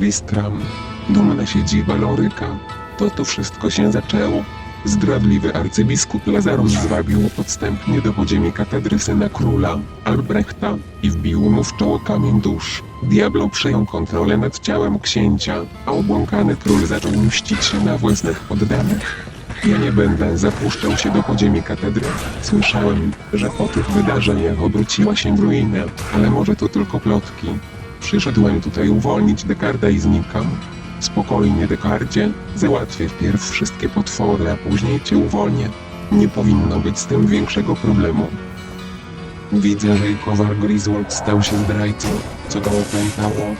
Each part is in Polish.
Tristram. Dumna siedziba Loryka. To to wszystko się zaczęło. Zdradliwy arcybiskup Lazarus zwabił podstępnie do podziemi katedry syna króla, Albrechta, i wbił mu w czoło kamień dusz. Diablo przejął kontrolę nad ciałem księcia, a obłąkany król zaczął mścić się na własnych poddanych. Ja nie będę zapuszczał się do podziemi katedry. Słyszałem, że po tych wydarzeniach obróciła się w ruinę, ale może to tylko plotki. Przyszedłem tutaj uwolnić Dekarda i znikam. Spokojnie, Dekardzie. Załatwię wpierw wszystkie potwory, a później cię uwolnię. Nie powinno być z tym większego problemu. Widzę, że i kowal Griswold stał się zdrajcą, co go opętało.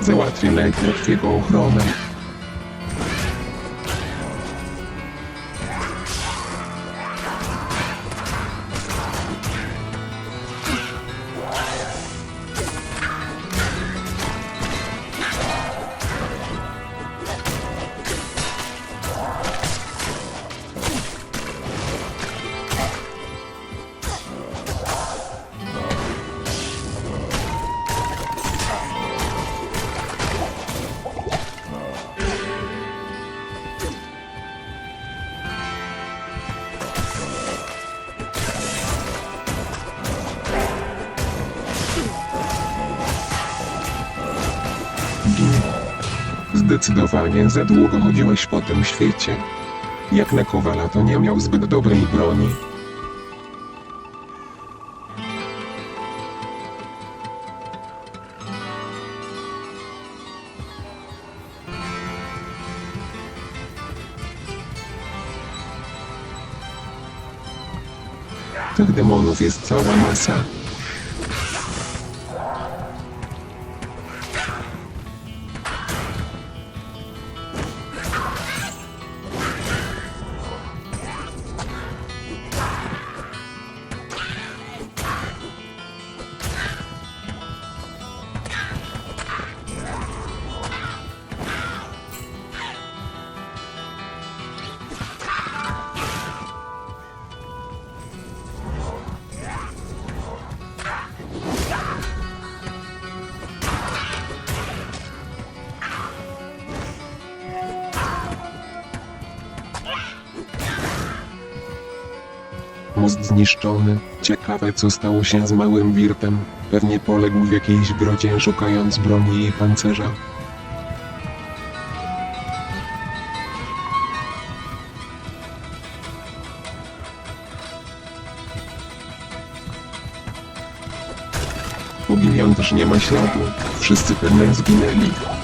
Załatwię najpierw jego ochronę. Zdecydowanie za długo chodziłeś po tym świecie. Jak na kowala to nie miał zbyt dobrej broni. Tych demonów jest cała masa. Most zniszczony. Ciekawe, co stało się z małym wirtem. Pewnie poległ w jakiejś grocie, szukając broni i pancerza. U Gilion też nie ma śladu. Wszyscy pewnie zginęli.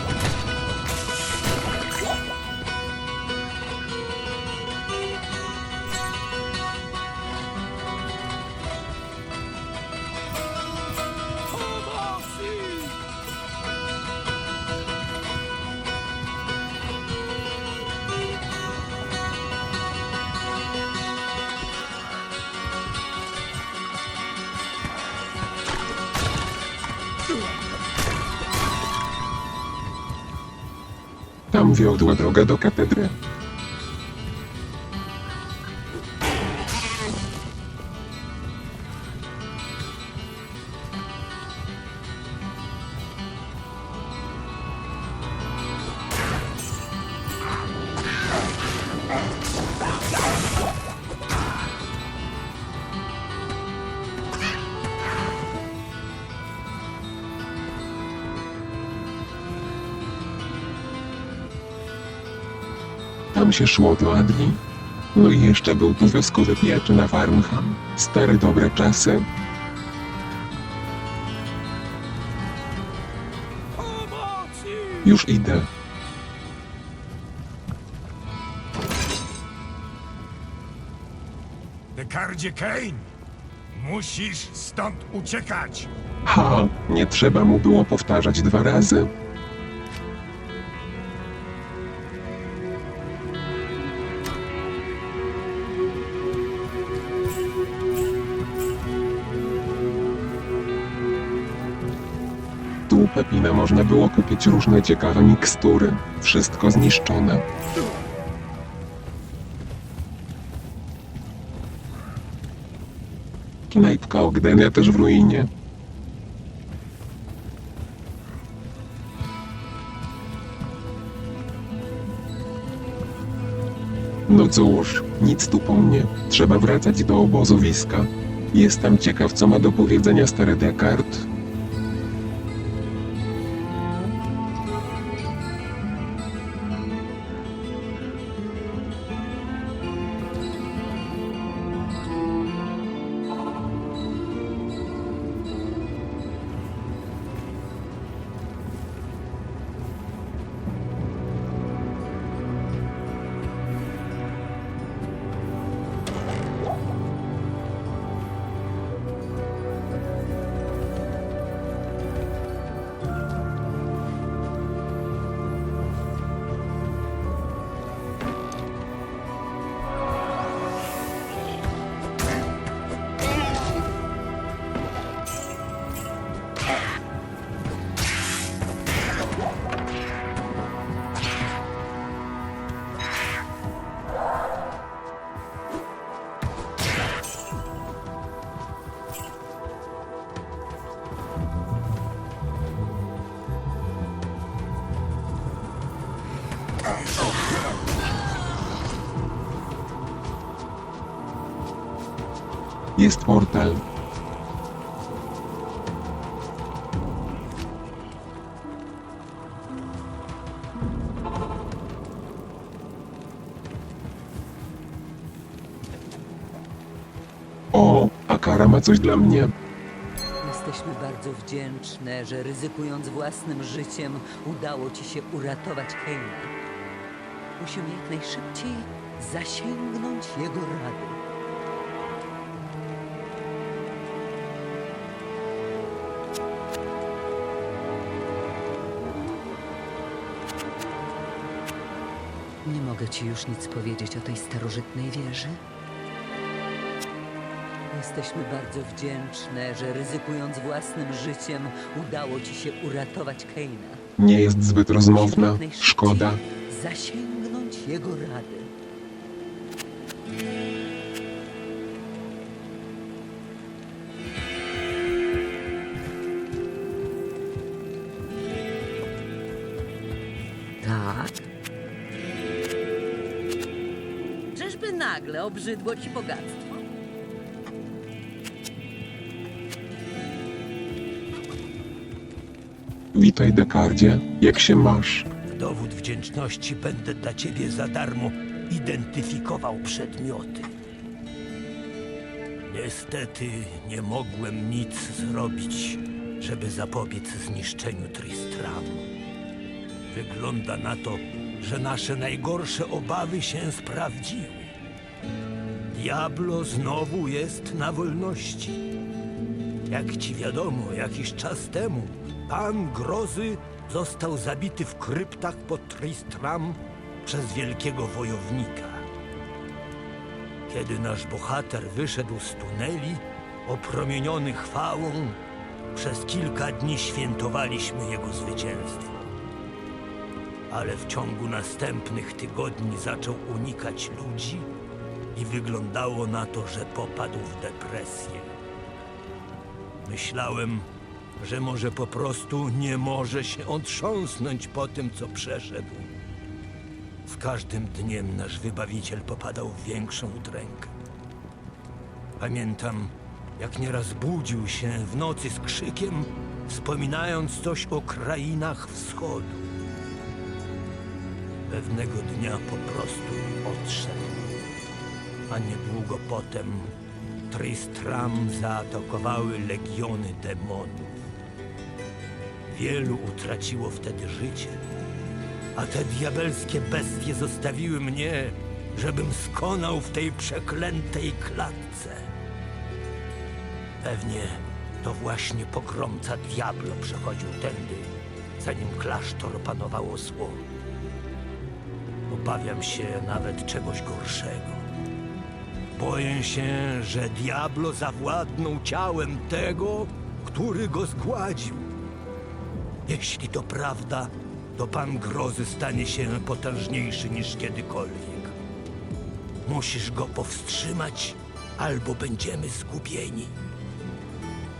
Tam wiodła droga do katedry. Tam się szło do Adli. No i jeszcze był tu wioskowy pieczy na Farnham. Stare dobre czasy. Już idę. Dekardzie Kane! Musisz stąd uciekać! Ha, nie trzeba mu było powtarzać dwa razy. u Pepina można było kupić różne ciekawe mikstury, wszystko zniszczone. Knajpka Ogdenia też w ruinie. No cóż, nic tu po mnie, trzeba wracać do obozowiska. Jestem ciekaw co ma do powiedzenia stary Descartes. Jest portal. O, Akara ma coś dla mnie. Jesteśmy bardzo wdzięczne, że ryzykując własnym życiem udało ci się uratować Keina. Musimy jak najszybciej zasięgnąć jego rady. Mogę ci już nic powiedzieć o tej starożytnej wieży. Jesteśmy bardzo wdzięczne, że ryzykując własnym życiem udało ci się uratować Keina. Nie jest zbyt rozmowna. Najszybciej Szkoda. Zasięgnąć jego rady. Tak. Nagle obrzydło ci bogactwo? Witaj, Dekardzie. Jak się masz? W dowód wdzięczności będę dla ciebie za darmo identyfikował przedmioty. Niestety nie mogłem nic zrobić, żeby zapobiec zniszczeniu Tristram. Wygląda na to, że nasze najgorsze obawy się sprawdziły. Diablo znowu jest na wolności. Jak ci wiadomo, jakiś czas temu pan Grozy został zabity w kryptach pod Tristram przez wielkiego wojownika. Kiedy nasz bohater wyszedł z tuneli, opromieniony chwałą, przez kilka dni świętowaliśmy jego zwycięstwo. Ale w ciągu następnych tygodni zaczął unikać ludzi i wyglądało na to, że popadł w depresję. Myślałem, że może po prostu nie może się otrząsnąć po tym, co przeszedł. Z każdym dniem nasz wybawiciel popadał w większą udrękę. Pamiętam, jak nieraz budził się w nocy z krzykiem, wspominając coś o krainach wschodu. Pewnego dnia po prostu odszedł, a niedługo potem Tristram zaatakowały legiony demonów. Wielu utraciło wtedy życie, a te diabelskie bestie zostawiły mnie, żebym skonał w tej przeklętej klatce. Pewnie to właśnie pogromca Diablo przechodził tędy, zanim klasztor panowało zło. Obawiam się nawet czegoś gorszego. Boję się, że Diablo zawładnął ciałem tego, który go zgładził. Jeśli to prawda, to pan grozy stanie się potężniejszy niż kiedykolwiek. Musisz go powstrzymać, albo będziemy zgubieni.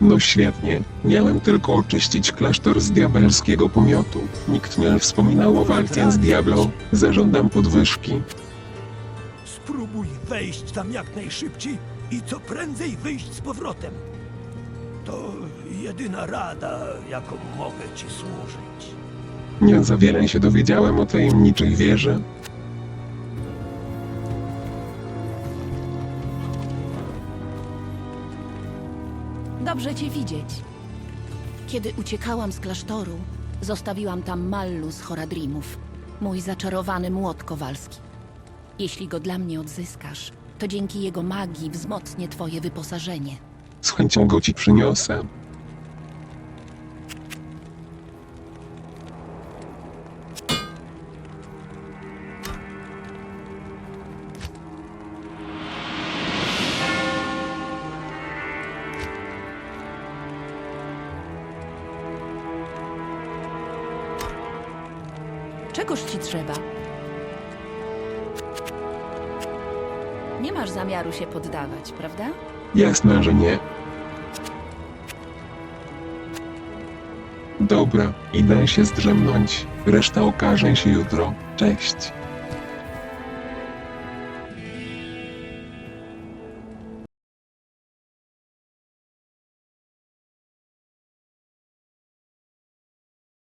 No świetnie. Miałem tylko oczyścić klasztor z diabelskiego pomiotu. Nikt nie wspominał o walce z Diablo. Zażądam podwyżki. Spróbuj wejść tam jak najszybciej i co prędzej wyjść z powrotem. To jedyna rada, jaką mogę ci służyć. Nie za wiele się dowiedziałem o tajemniczej wieży. Dobrze cię widzieć. Kiedy uciekałam z klasztoru, zostawiłam tam Mallu z Horadrimów, mój zaczarowany młot kowalski. Jeśli go dla mnie odzyskasz, to dzięki jego magii wzmocnię twoje wyposażenie. Z chęcią go ci przyniosę. Czegoż ci trzeba? Masz zamiaru się poddawać, prawda? Jasne, że nie. Dobra, idę się zdrzemnąć. Reszta okaże się jutro. Cześć.